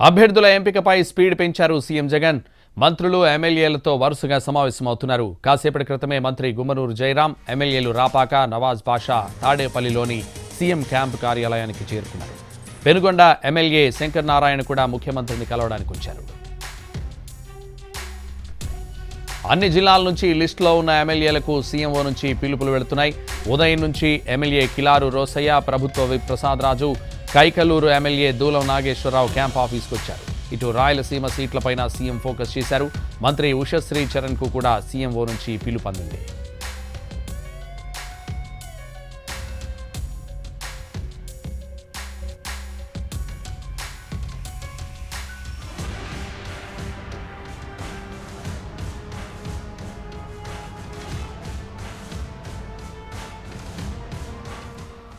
అభ్యర్థుల ఎంపికపై స్పీడ్ పెంచారు సీఎం జగన్. మంత్రులు ఎమ్మెల్యేలతో వరుసగా సమావేశమవుతున్నారు. కాసేపటి క్రితమే మంత్రి గుమ్మనూరు జయరాం ఎమ్మెల్యేలు రాపాక నవాజ్ బాషా తాడేపల్లిలోని సీఎం క్యాంప్ కార్యాలయానికి చేరుకున్నారు. పెనుగొండ ఎమ్మెల్యే శంకర్ నారాయణ కూడా ముఖ్యమంత్రిని కలవడానికి వచ్చారు. అన్ని జిల్లాల నుంచి లిస్టులో ఉన్న ఎమ్మెల్యేలకు సీఎంఓ నుంచి పిలుపులు వెళుతున్నాయి. ఉదయం నుంచి ఎమ్మెల్యే కిలారు రోసయ్య ప్రభుత్వ whip Prasad Raju Kaikaluru MLA Dulam Nageswararao camp ఆఫీస్కు వచ్చారు ఇటు రాయలసీమ సీట్లపైన సీఎం ఫోకస్ చేశారు. మంత్రి ఉషశ్రీ చరణ్కు కూడా సీఎంఓ నుంచి పిలుపు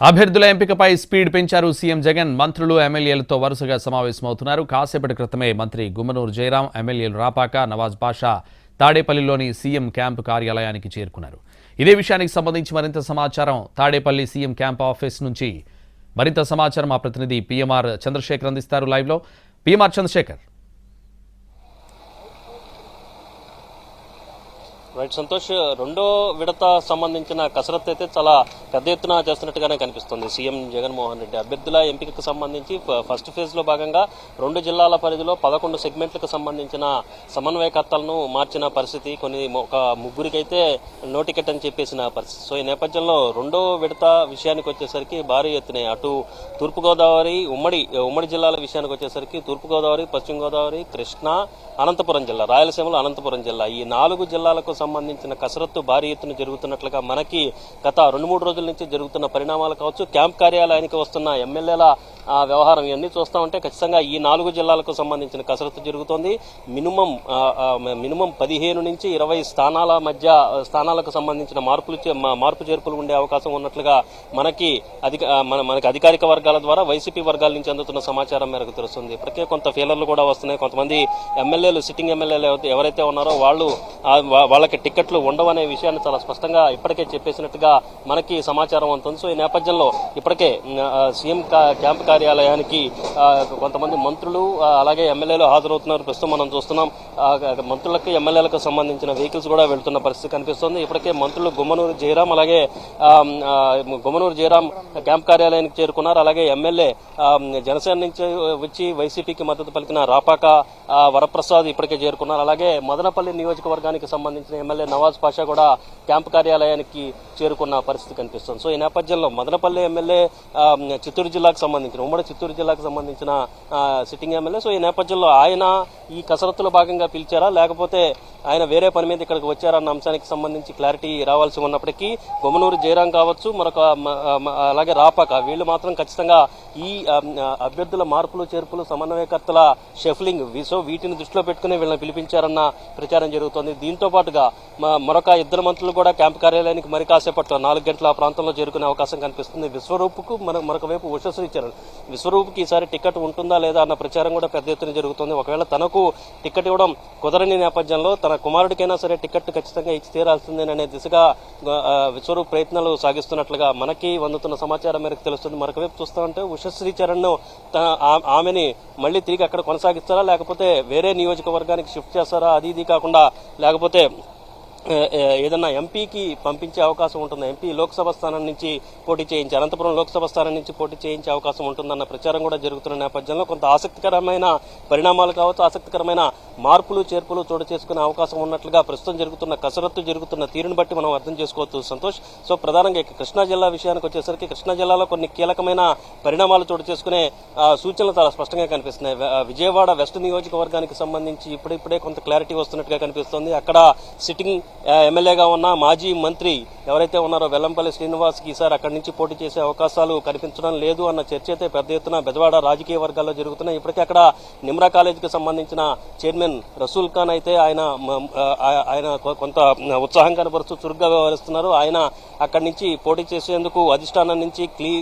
అభ్యర్థుల ఎంపికపై స్పీడ్ పెంచారు సీఎం జగన్. మంత్రులు ఎమ్మెల్యేలతో వరుసగా సమావేశమవుతున్నారు. కాసేపటి క్రితమే మంత్రి గుమ్మనూరు జయరాం ఎమ్మెల్యేలు రాపాక నవాజ్ పాషా తాడేపల్లిలోని సీఎం క్యాంపు కార్యాలయానికి చేరుకున్నారు. ఇదే విషయానికి సంబంధించి మరింత సమాచారం తాడేపల్లి సీఎం క్యాంప్ ఆఫీస్ నుంచి. మరింత సమాచారం మా ప్రతినిధి పిఎంఆర్ చంద్రశేఖర్ అందిస్తారు లైవ్లో. పిఎంఆర్ చంద్రశేఖర్. రైట్ సంతోష్ రెండో విడత సంబంధించిన కసరత్తు అయితే చాలా పెద్ద ఎత్తున చేస్తున్నట్టుగానే కనిపిస్తుంది. సీఎం జగన్మోహన్ రెడ్డి అభ్యర్థుల ఎంపికకు సంబంధించి ఫస్ట్ ఫేజ్లో భాగంగా రెండు జిల్లాల పరిధిలో పదకొండు సెగ్మెంట్లకు సంబంధించిన సమన్వయకర్తలను మార్చిన పరిస్థితి కొన్ని ఒక ముగ్గురికైతే నో టికెట్ అని చెప్పేసిన పరిస్థితి. సో ఈ నేపథ్యంలో రెండో విడత విషయానికి వచ్చేసరికి భారీ ఎత్తున అటు తూర్పుగోదావరి ఉమ్మడి ఉమ్మడి జిల్లాల విషయానికి వచ్చేసరికి తూర్పుగోదావరి పశ్చిమ గోదావరి కృష్ణా అనంతపురం జిల్లా రాయలసీమలో అనంతపురం జిల్లా. ఈ నాలుగు జిల్లాలకు సంబంధించిన కసరత్తు భారీ ఎత్తున జరుగుతున్నట్లుగా మనకి గత రెండు మూడు రోజుల నుంచి జరుగుతున్న పరిణామాలు కావచ్చు క్యాంప్ కార్యాలయానికి వస్తున్న ఎమ్మెల్యేల వ్యవహారం ఇవన్నీ చూస్తా ఉంటే ఖచ్చితంగా ఈ నాలుగు జిల్లాలకు సంబంధించిన కసరత్తు జరుగుతోంది. మినిమం మినిమం పదిహేను నుంచి ఇరవై స్థానాల మధ్య స్థానాలకు సంబంధించిన మార్పులు చే- మార్పు చేర్పులు ఉండే అవకాశం ఉన్నట్లుగా మనకి అధిక మన మనకి అధికారిక వర్గాల ద్వారా వైసీపీ వర్గాల నుంచి అందుతున్న సమాచారం మేరకు తెలుస్తుంది. ఇప్పటికే కొంత ఫీలర్లు కూడా వస్తున్నాయి. కొంతమంది ఎమ్మెల్యేలు సిట్టింగ్ ఎమ్మెల్యేలు ఎవరైతే- ఉన్నారో వాళ్ళు వాళ్ళ వాళ్ళకి టికెట్లు ఉండవనే విషయాన్ని చాలా స్పష్టంగా ఇప్పటికే చెప్పేసినట్టుగా మనకి సమాచారం అందుతుంది సో ఈ నేపథ్యంలో ఇప్పటికే సీఎం క్యాంప్ కార్యాలయానికి కొంతమంది మంత్రులు అలాగే ఎమ్మెల్యేలు హాజరవుతున్నారు. ప్రస్తుతం మనం చూస్తున్నాం. మంత్రులకు ఎమ్మెల్యేలకు సంబంధించిన వెహికల్స్ కూడా వెళ్తున్న పరిస్థితి కనిపిస్తుంది. ఇప్పటికే మంత్రులు గుమ్మనూరు జయరాం అలాగే గుమ్మనూరు జయరాం క్యాంప్ కార్యాలయానికి చేరుకున్నారు. అలాగే ఎమ్మెల్యే జనసేన నుంచి వచ్చి వైసీపీకి మద్దతు పలికిన రాపాక వరప్రసాద్ ఇప్పటికే చేరుకున్నారు. అలాగే మదనపల్లి నియోజకవర్గానికి సంబంధించిన ఎమ్మెల్యే నవాజ్ పాషా కూడా క్యాంప్ కార్యాలయానికి చేరుకున్న పరిస్థితి కనిపిస్తుంది. సో ఈ నేపథ్యంలో మదనపల్లి ఎమ్మెల్యే చిత్తూరు జిల్లాకు సంబంధించిన ఉమ్మడి చిత్తూరు జిల్లాకు సంబంధించిన సిట్టింగ్ ఎమ్మెల్యే. సో ఈ నేపథ్యంలో ఆయన ఈ కసరత్తులో భాగంగా పిలిచారా? లేకపోతే ఆయన వేరే పని మీద ఇక్కడికి వచ్చారన్న అంశానికి సంబంధించి క్లారిటీ రావాల్సి ఉన్నప్పటికీ గుమ్మనూరు జయరాం కావచ్చు మరొక అలాగే రాపాక వీళ్ళు మాత్రం ఖచ్చితంగా ఈ అభ్యర్థుల మార్పులు చేర్పులు సమన్వయకర్తల షెఫ్లింగ్ సో వీటిని దృష్టిలో పెట్టుకుని వీళ్ళని పిలిపించారన్న ప్రచారం జరుగుతోంది. దీంతో పాటుగా మరొక ఇద్దరు మంత్రులు కూడా క్యాంప్ కార్యాలయానికి మరి కాసేపట్లో నాలుగు గంటల ఆ ప్రాంతంలో చేరుకునే అవకాశం కనిపిస్తుంది. విశ్వరూపుకు మన మరొక వైపు ఉషశ్రీ చరణ్ విశ్వరూపుకి ఈసారి టికెట్ ఉంటుందా లేదా అన్న ప్రచారం కూడా పెద్ద ఎత్తున జరుగుతుంది. ఒకవేళ తనకు టికెట్ ఇవ్వడం కుదరని నేపథ్యంలో తన కుమారుడికైనా సరే టికెట్ ఖచ్చితంగా ఇచ్చి తీరాల్సిందేననే దిశగా విశ్వరూప్ ప్రయత్నాలు సాగిస్తున్నట్లుగా మనకి అందుతున్న సమాచారం మేరకు తెలుస్తుంది. మరొక వైపు చూస్తామంటే ఉషశ్రీ చరణ్ను ఆమెని మళ్ళీ తిరిగి అక్కడ కొనసాగిస్తారా లేకపోతే వేరే నియోజకవర్గానికి షిఫ్ట్ చేస్తారా అది ఇది కాకుండా లేకపోతే ఏదన్నా ఎంపీకి పంపించే అవకాశం ఉంటుంది? ఎంపీ లోక్సభ స్థానం నుంచి పోటీ చేయించి అనంతపురం లోక్సభ స్థానం నుంచి పోటీ చేయించే అవకాశం ఉంటుందన్న ప్రచారం కూడా జరుగుతున్న నేపథ్యంలో కొంత ఆసక్తికరమైన పరిణామాలు కావచ్చు ఆసక్తికరమైన మార్పులు చేర్పులు చోటు చేసుకునే అవకాశం ఉన్నట్లుగా ప్రస్తుతం జరుగుతున్న కసరత్తు జరుగుతున్న తీరును బట్టి మనం అర్థం చేసుకోవచ్చు. సంతోష్ సో ప్రధానంగా కృష్ణా జిల్లా విషయానికి వచ్చేసరికి కృష్ణా జిల్లాలో కొన్ని కీలకమైన పరిణామాలు చోటు చేసుకునే సూచనలు చాలా స్పష్టంగా కనిపిస్తున్నాయి. విజయవాడ వెస్ట్ నియోజకవర్గానికి సంబంధించి ఇప్పుడిప్పుడే కొంత క్లారిటీ వస్తున్నట్టుగా కనిపిస్తుంది. అక్కడ సిట్టింగ్ ఎమ్మెల్యేగా ఉన్న మాజీ మంత్రి ఎవరైతే ఉన్నారో వెల్లంపల్లి శ్రీనివాస్కి ఈసారి అక్కడి నుంచి పోటీ చేసే అవకాశాలు కనిపించడం లేదు అన్న చర్చ అయితే పెద్ద ఎత్తున బెజవాడ రాజకీయ వర్గాల్లో జరుగుతున్నాయి. ఇప్పటికే అక్కడ నిమ్రా కాలేజీకి సంబంధించిన చైర్మన్ రసూల్ ఖాన్ అయితే ఆయన ఆయన కొంత ఉత్సాహం కనబరుస్తూ చురుగ్గా వ్యవహరిస్తున్నారు. ఆయన అక్కడి నుంచి పోటీ చేసేందుకు అధిష్టానం నుంచి క్లీ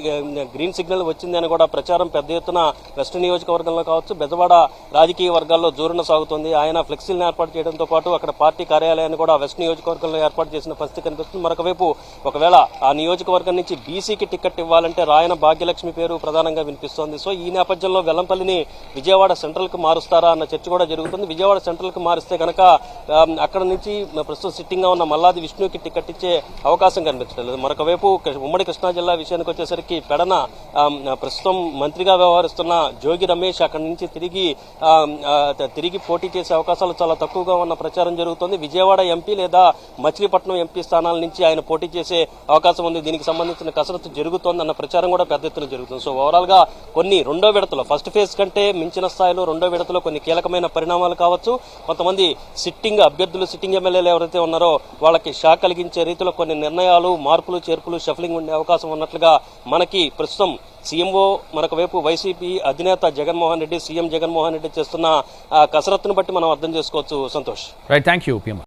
గ్రీన్ సిగ్నల్ వచ్చింది అని కూడా ప్రచారం పెద్ద ఎత్తున వెస్ట్ నియోజకవర్గంలో కావచ్చు బెజవాడ రాజకీయ వర్గాల్లో జోరున సాగుతుంది. ఆయన ఫ్లెక్సీలను ఏర్పాటు చేయడంతో పాటు అక్కడ పార్టీ కార్యాలయాన్ని కూడా వెస్ట్ వెస్ట్ నియోజకవర్గంలో ఏర్పాటు చేసిన పరిస్థితి కనిపిస్తుంది. మరొకవైపు ఒకవేళ ఆ నియోజకవర్గం నుంచి బీసీకి టికెట్ ఇవ్వాలంటే రాయన భాగ్యలక్ష్మి పేరు ప్రధానంగా వినిపిస్తోంది. సో ఈ నేపథ్యంలో వెల్లంపల్లిని విజయవాడ సెంట్రల్కి మారుస్తారా అన్న చర్చ కూడా జరుగుతుంది. విజయవాడ సెంట్రల్కి మారిస్తే కనుక అక్కడ నుంచి ప్రస్తుతం సిట్టింగ్గా ఉన్న మల్లాది విష్ణుకి టికెట్ ఇచ్చే అవకాశం కనిపించడం లేదు మరొకవైపు ఉమ్మడి కృష్ణా జిల్లా విషయానికి వచ్చేసరికి పెడన ప్రస్తుతం మంత్రిగా వ్యవహరిస్తున్న జోగి రమేష్ అక్కడి నుంచి తిరిగి తిరిగి పోటీ చేసే అవకాశాలు చాలా తక్కువగా ఉన్న ప్రచారం జరుగుతుంది. విజయవాడ ఎంపీ లేదా మచిలీపట్నం ఎంపీ స్థానాల నుంచి ఆయన పోటీ చేసే అవకాశం ఉంది. దీనికి సంబంధించిన కసరత్తు జరుగుతోంది అన్న ప్రచారం కూడా పెద్ద ఎత్తున జరుగుతుంది. సో ఓవరాల్గా కొన్ని రెండో విడతలో ఫస్ట్ ఫేజ్ కంటే మించిన స్థాయిలో రెండో విడతలో కొన్ని కీలకమైన పరిణామాలు కావచ్చు. కొంతమంది సిట్టింగ్ అభ్యర్థులు సిట్టింగ్ ఎమ్మెల్యేలు ఎవరైతే ఉన్నారో వాళ్ళకి షాక్ కలిగించే రీతిలో కొన్ని నిర్ణయాలు మార్పులు చేర్పులు షఫలింగ్ ఉండే అవకాశం ఉన్నట్లుగా మనకి ప్రస్తుతం సీఎంఓ మరొక వైపు వైసీపీ అధినేత జగన్మోహన్ రెడ్డి సీఎం జగన్మోహన్ రెడ్డి చేస్తున్న కసరత్తును బట్టి మనం అర్థం చేసుకోవచ్చు. సంతోష్. Right thank you